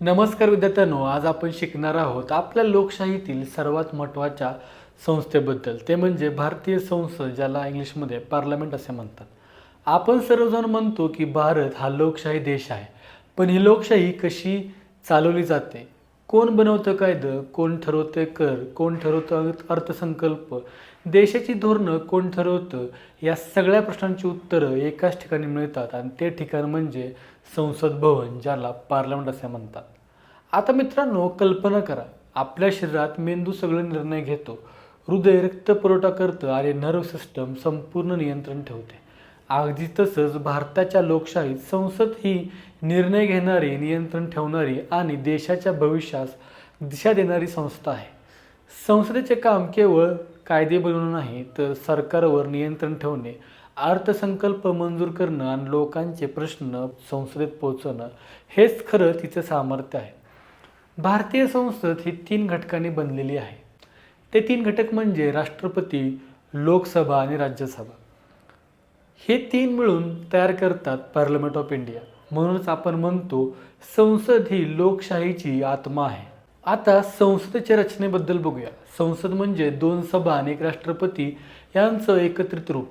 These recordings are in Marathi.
नमस्कार विद्यार्थ्यांनो आज आपण शिकणार आहोत आपल्या लोकशाहीतील सर्वात महत्त्वाच्या संस्थेबद्दल. ते म्हणजे भारतीय संसद ज्याला इंग्लिशमध्ये पार्लमेंट असे म्हणतात. आपण सर्वजण म्हणतो की भारत हा लोकशाही देश आहे पण ही लोकशाही कशी चालवली जाते? कोण बनवतं कायदं कोण ठरवतं कर कोण ठरवतं अर्थसंकल्प देशाची धोरणं कोण ठरवतं या सगळ्या प्रश्नांची उत्तरं एकाच ठिकाणी मिळतात आणि ते ठिकाण म्हणजे संसद भवन ज्याला पार्लमेंट असे म्हणतात. आता मित्रांनो कल्पना करा आपल्या शरीरात मेंदू सगळे निर्णय घेतो. हृदय रक्तपुरवठा करतं आणि नर्व सिस्टम संपूर्ण नियंत्रण ठेवते. अगदी तसंच भारताच्या लोकशाहीत संसद ही निर्णय घेणारी नियंत्रण ठेवणारी आणि देशाच्या भविष्यास दिशा देणारी संस्था आहे. संसदेचे काम केवळ कायदे बनवणं नाही तर सरकारवर नियंत्रण ठेवणे अर्थसंकल्प मंजूर करणं आणि लोकांचे प्रश्न संसदेत पोहोचवणं हेच खरं तिचं सामर्थ्य आहे. भारतीय संसद ही तीन घटकांनी बनलेली आहे. ते तीन घटक म्हणजे राष्ट्रपती लोकसभा आणि राज्यसभा. हे तीन मिळून तयार करतात पार्लमेंट ऑफ इंडिया. म्हणूनच आपण म्हणतो संसद ही लोकशाहीची आत्मा आहे. आता संसदेच्या रचनेबद्दल बघूया. संसद म्हणजे दोन सभा आणि एक राष्ट्रपती यांचं एकत्रित रूप.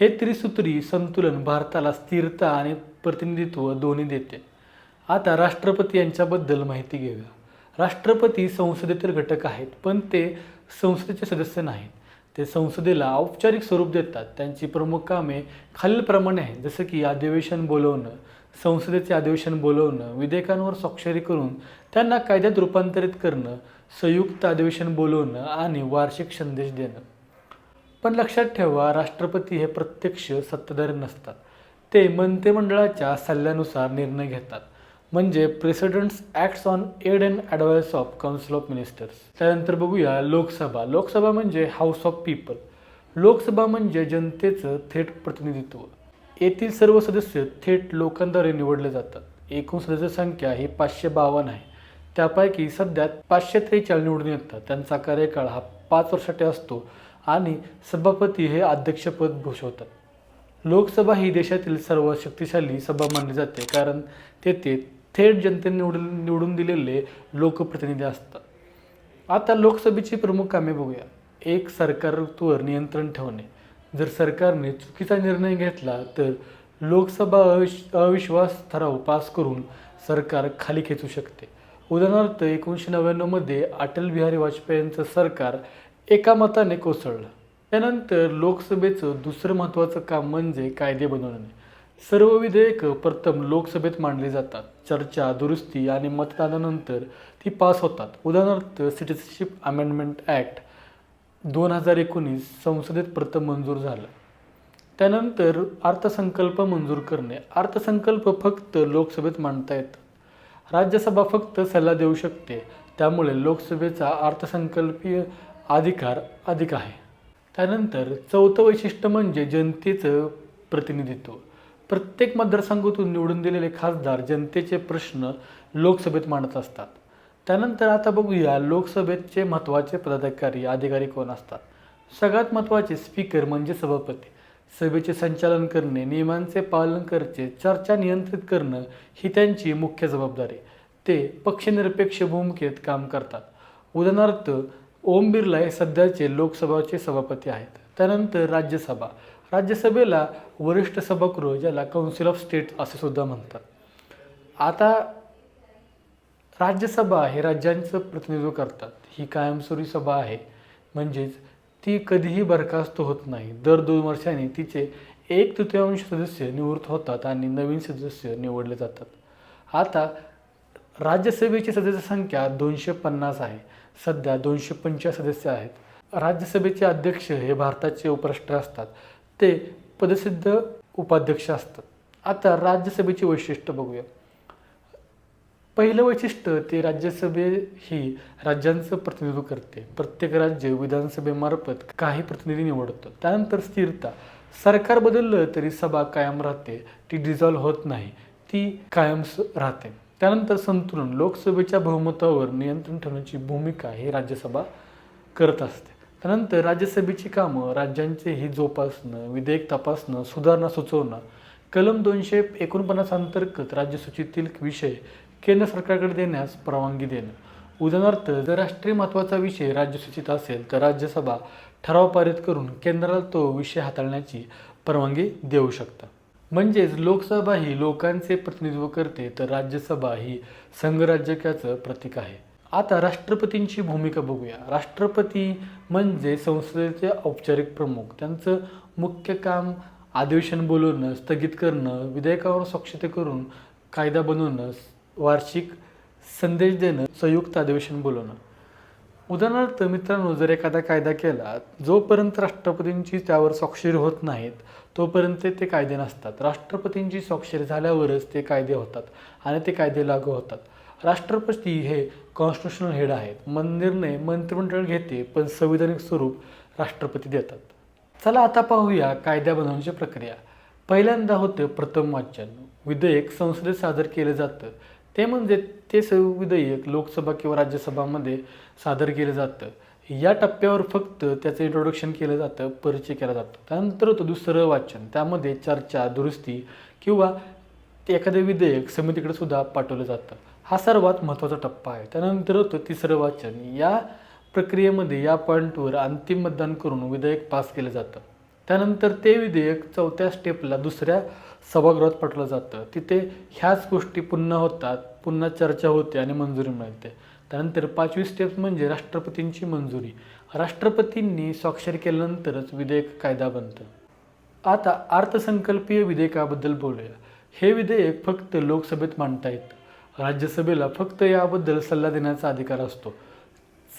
हे त्रिसूत्री संतुलन भारताला स्थिरता आणि प्रतिनिधित्व दोन्ही देते. आता राष्ट्रपती यांच्याबद्दल माहिती घेऊया. राष्ट्रपती संसदेतील घटक आहेत पण ते संसदेचे सदस्य नाहीत. ते संसदेला औपचारिक स्वरूप देतात. त्यांची प्रमुख कामे खालीलप्रमाणे आहेत जसं की अधिवेशन बोलवणं संसदेचे अधिवेशन बोलवणं विधेयकांवर स्वाक्षरी करून त्यांना कायद्यात रूपांतरित करणं संयुक्त अधिवेशन बोलवणं आणि वार्षिक संदेश देणं. पण लक्षात ठेवा राष्ट्रपती हे प्रत्यक्ष सत्ताधारी नसतात. ते मंत्रिमंडळाच्या सल्ल्यानुसार निर्णय घेतात. म्हणजे presidents acts on aid and advice of council of ministers त्यानंतर बघूया लोकसभा. लोकसभा म्हणजे हाऊस ऑफ पीपल लोकसभा म्हणजे जनतेचं थेट प्रतिनिधित्व. येथील सर्व सदस्य थेट लोकांद्वारे निवडले जातात. एकूण सदस्य संख्या ही पाचशे बावन्न आहे. त्यापैकी सध्या पाचशे त्रेचाळीस निवडून येतात. त्यांचा कार्यकाळ हा पाच वर्षासाठी असतो आणि सभापती हे अध्यक्षपद भूषवतात. लोकसभा ही देशातील सर्वात शक्तिशाली सभा मानली जाते कारण तेथे थेट जनतेने निवडून निवडून दिलेले लोकप्रतिनिधी असतात. आता लोकसभेची प्रमुख कामे बघूया. एक सरकारवर नियंत्रण ठेवणे. जर सरकारने चुकीचा निर्णय घेतला तर लोकसभा अविश अविश्वास ठराव पास करून सरकार खाली खेचू शकते. उदाहरणार्थ एकोणीसशे नव्याण्णवमध्ये अटल बिहारी वाजपेयींचं सरकार एका मताने कोसळलं. त्यानंतर लोकसभेचं दुसरं महत्त्वाचं काम म्हणजे कायदे बनवणे. सर्व विधेयकं प्रथम लोकसभेत मांडली जातात. चर्चा दुरुस्ती आणि मतदानानंतर ती पास होतात. उदाहरणार्थ सिटिझनशिप अमेंडमेंट ॲक्ट दोन हजार एकोणीस संसदेत प्रथम मंजूर झालं. त्यानंतर अर्थसंकल्प मंजूर करणे. अर्थसंकल्प फक्त लोकसभेत मांडता येतात राज्यसभा फक्त सल्ला देऊ शकते. त्यामुळे लोकसभेचा अर्थसंकल्पीय अधिकार अधिक आहे. त्यानंतर चौथं वैशिष्ट्य म्हणजे जनतेचं प्रतिनिधित्व. प्रत्येक मतदारसंघातून निवडून दिलेले खासदार जनतेचे प्रश्न लोकसभेत मांडत असतात. त्यानंतर आता बघूया लोकसभेचे महत्त्वाचे पदाधिकारी अधिकारी कोण असतात? सगळ्यात महत्त्वाचे स्पीकर म्हणजे सभापती. सभेचे संचालन करणे नियमांचे पालन करणे चर्चा नियंत्रित करणं ही त्यांची मुख्य जबाबदारी. ते पक्षनिरपेक्ष भूमिकेत काम करतात. उदाहरणार्थ ओम बिर्ला हे सध्याचे लोकसभाचे सभापती आहेत. त्यानंतर राज्यसभा. राज्यसभेला वरिष्ठ सभागृह ज्याला काउन्सिल ऑफ स्टेट असे सुद्धा म्हणतात. आता राज्यसभा हे राज्यांचं प्रतिनिधित्व करतात. ही कायमस्वरूपी सभा आहे. म्हणजेच ती कधीही बरखास्त होत नाही. दर दोन वर्षांनी तिचे एक तृतीयांश सदस्य निवृत्त होतात आणि नवीन सदस्य निवडले जातात. आता राज्यसभेची सदस्य संख्या दोनशे पन्नास आहे. सध्या दोनशे पंचवीस सदस्य आहेत. राज्यसभेचे अध्यक्ष हे भारताचे उपराष्ट्र असतात. ते पदसिद्ध उपाध्यक्ष असतात. आता राज्यसभेची वैशिष्ट्य बघूया. पहिलं वैशिष्ट्य ते राज्यसभे ही राज्यांचं प्रतिनिधित्व करते. प्रत्येक राज्य विधानसभेमार्फत काही प्रतिनिधी निवडतं. त्यानंतर स्थिरता. सरकार बदललं तरी सभा कायम राहते. ती डिझॉल्व्ह होत नाही. ती कायम राहते. त्यानंतर संतुलन. लोकसभेच्या बहुमतावर नियंत्रण ठेवण्याची भूमिका ही राज्यसभा करत असते. त्यानंतर राज्यसभेची कामं राज्यांचे ही जोपासणं विधेयक तपासणं सुधारणा सुचवणं. कलम दोनशे एकोणपन्नास अंतर्गत राज्यसूचीतील विषय केंद्र सरकारकडे देण्यास परवानगी देणं. उदाहरणार्थ जर राष्ट्रीय महत्त्वाचा विषय राज्यसूचित असेल तर राज्यसभा ठराव पारित करून केंद्राला तो विषय हाताळण्याची परवानगी देऊ शकतात म्हणजेच लोकसभा ही लोकांचे प्रतिनिधित्व करते तर राज्यसभा ही संघराज्यकाचं प्रतीक आहे. आता राष्ट्रपतींची भूमिका बघूया. राष्ट्रपती म्हणजे संसदेचे औपचारिक प्रमुख. त्यांचं मुख्य काम अधिवेशन बोलवणं स्थगित करणं विधेयकावर स्वच्छते करून कायदा बनवणं वार्षिक संदेश देणं संयुक्त अधिवेशन बोलवणं. उदाहरणार्थ मित्रांनो जर एखादा कायदा केला जोपर्यंत राष्ट्रपतींची त्यावर स्वाक्षरी होत नाहीत तोपर्यंत ते कायदे नसतात. राष्ट्रपतींची स्वाक्षरी झाल्यावरच ते कायदे होतात आणि ते कायदे लागू होतात. राष्ट्रपती हे कॉन्स्टिट्युशनल हेड आहेत. मन निर्णय मंत्रिमंडळ घेते पण संविधानिक स्वरूप राष्ट्रपती देतात. चला आता पाहूया कायद्या बनवण्याची प्रक्रिया. पहिल्यांदा होतं प्रथम वाचन. विधेयक संसदेत सादर केलं जातं. ते म्हणजे ते स विधेयक लोकसभा किंवा राज्यसभामध्ये सादर केलं जातं. या टप्प्यावर फक्त त्याचं इंट्रोडक्शन केलं जातं परिचय केला जातो. त्यानंतर होतं दुसरं वाचन. त्यामध्ये चर्चा दुरुस्ती किंवा ते एखादं विधेयक समितीकडे सुद्धा पाठवलं जातं. हा सर्वात महत्त्वाचा टप्पा आहे. त्यानंतर होतं तिसरं वाचन. या प्रक्रियेमध्ये या पॉईंटवर अंतिम मतदान करून विधेयक पास केलं जातं. त्यानंतर ते विधेयक चौथ्या स्टेपला दुसऱ्या सभागृहात पाठवलं जातं. तिथे ह्याच गोष्टी पुन्हा होतात पुन्हा चर्चा होते आणि मंजुरी मिळते. त्यानंतर पाचवी स्टेप म्हणजे राष्ट्रपतींची मंजुरी. राष्ट्रपतींनी स्वाक्षरी केल्यानंतरच विधेयक कायदा बनतं. आता अर्थसंकल्पीय विधेयकाबद्दल बोलूया. हे विधेयक फक्त लोकसभेत मांडता येतं. राज्यसभेला फक्त याबद्दल सल्ला देण्याचा अधिकार असतो.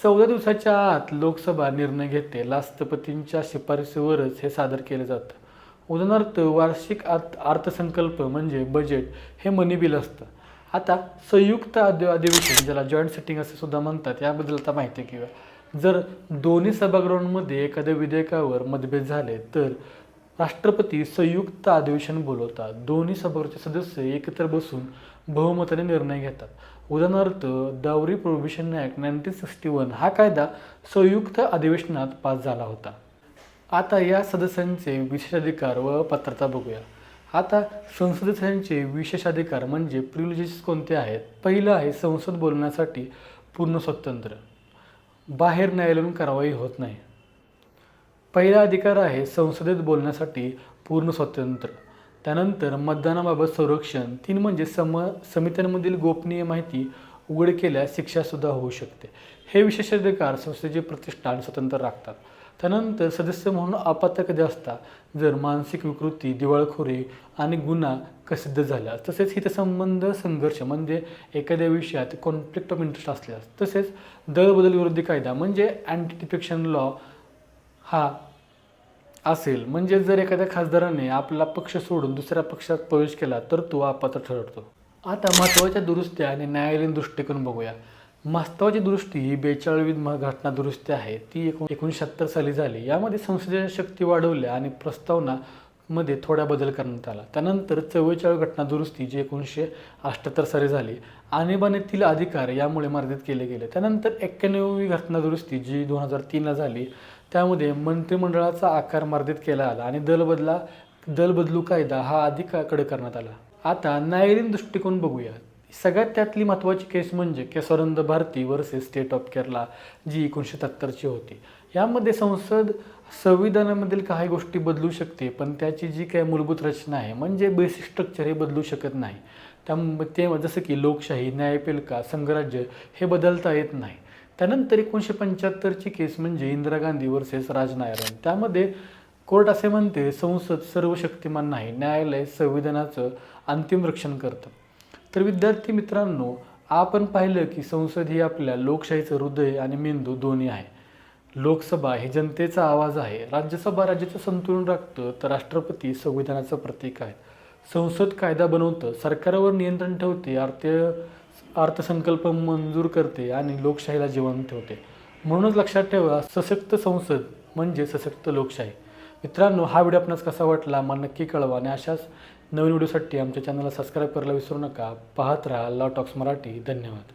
चौदा दिवसाच्या आत लोकसभा निर्णय घेते. राष्ट्रपतींच्या शिफारसीवरच हे सादर केलं जातं. उदाहरणार्थ वार्षिक अर्थ अर्थसंकल्प म्हणजे बजेट हे मनी बिल असतं. आता संयुक्त अधि अधिवेशन ज्याला जॉईंट सिटिंग असे सुद्धा म्हणतात याबद्दल आता माहिती घेऊया. जर दोन्ही सभागृहांमध्ये एखाद्या विधेयकावर मतभेद झाले तर राष्ट्रपती संयुक्त अधिवेशन बोलवतात. दोन्ही सभागृहाचे सदस्य एकत्र बसून बहुमताने निर्णय घेतात. उदाहरणार्थ dowry prohibition act nineteen sixty one हा कायदा संयुक्त अधिवेशनात पास झाला होता. आता या सदस्यांचे विशेषाधिकार व पात्रता बघूया. आता संसदेचे विशेषाधिकार म्हणजे प्रिव्हिलेजेस कोणते आहेत? पहिलं आहे संसद बोलण्यासाठी पूर्ण स्वतंत्र. बाहेर न्यायालयीन कारवाई होत नाही. पहिला अधिकार आहे संसदेत बोलण्यासाठी पूर्ण स्वातंत्र्य त्यानंतर मतदानाबाबत संरक्षण तीन म्हणजे सम समित्यांमधील गोपनीय माहिती उघड केल्यास शिक्षासुद्धा होऊ शकते. हे विशेषाधिकार संस्थेची प्रतिष्ठा आणि स्वतंत्र राखतात. त्यानंतर सदस्य म्हणून अपात्र कधी असता जर मानसिक विकृती दिवाळखोरी आणि गुन्हा प्रसिद्ध झाला तसेच हितसंबंध संघर्ष म्हणजे एखाद्या विषयात कॉन्फ्लिक्ट ऑफ इंटरेस्ट असल्यास तसेच दळबदल विरोधी कायदा म्हणजे अँटी डिफेक्शन लॉ हा असेल. म्हणजे जर एखाद्या खासदाराने आपला पक्ष सोडून दुसऱ्या पक्षात प्रवेश केला तर तो अपात्र ठरतो आता महत्त्वाच्या दुरुस्त्या आणि न्यायालयीन दृष्टिकोन बघूया. महत्त्वाची दुरुस्ती ही बेचाळीस घटना दुरुस्ती आहे. ती एकोण एकोणीसशे साली झाली. यामध्ये संसदेच्या शक्ती वाढवल्या आणि प्रस्तावना मध्ये थोडा बदल करण्यात आला. त्यानंतर चव्वेचाळीस घटना दुरुस्ती जी एकोणीसशे अठ्ठ्याहत्तर साली झाली आणीबाणीतील अधिकार यामुळे मर्यादित केले गेले. त्यानंतर एक्क्याण्णवी घटना दुरुस्ती जी दोन हजार तीनला झाली त्यामध्ये मंत्रिमंडळाचा आकार मर्यादित केला आला आणि दलबदला दलबदलू कायदा हा अधिक कडक करण्यात आला. आता न्यायालयीन दृष्टिकोन बघूया. सगळ्यात त्यातली महत्त्वाची केस म्हणजे Kesavananda Bharati versus state of Kerala जी एकोणीसशे सत्तरची होती. यामध्ये संसद संविधानामधील काही गोष्टी बदलू शकते पण त्याची जी काही मूलभूत रचना आहे म्हणजे बेसिक स्ट्रक्चर हे बदलू शकत नाही. त्या ते जसं की लोकशाही न्यायपालिका संघराज्य हे बदलता येत नाही. त्यानंतर एकोणीसशे पंच्याहत्तरची केस म्हणजे इंदिरा गांधी वर्सेस राजनारायण. त्यामध्ये कोर्ट असे म्हणते संसद सर्व शक्तिमान नाही न्यायालय संविधानाचं अंतिम रक्षण करतं. तर विद्यार्थी मित्रांनो आपण पाहिलं की संसद ही आपल्या लोकशाहीचं हृदय आणि मेंदू दोन्ही आहे. लोकसभा हे जनतेचा आवाज आहे. राज्यसभा राज्याचं संतुलन राखतं तर राष्ट्रपती संविधानाचं प्रतीक आहे. संसद कायदा बनवतं सरकारवर नियंत्रण ठेवते अर्थ अर्थसंकल्प मंजूर करते आणि लोकशाहीला जिवंत ठेवते. म्हणूनच लक्षात ठेवा सशक्त संसद म्हणजे सशक्त लोकशाही. मित्रांनो हा व्हिडिओ आपणास कसा वाटला मला नक्की कळवा आणि अशाच नवीन व्हिडिओसाठी आमच्या चॅनलला सबस्क्राईब करायला विसरू नका. पाहत राहा लॉ टॉक्स मराठी. धन्यवाद.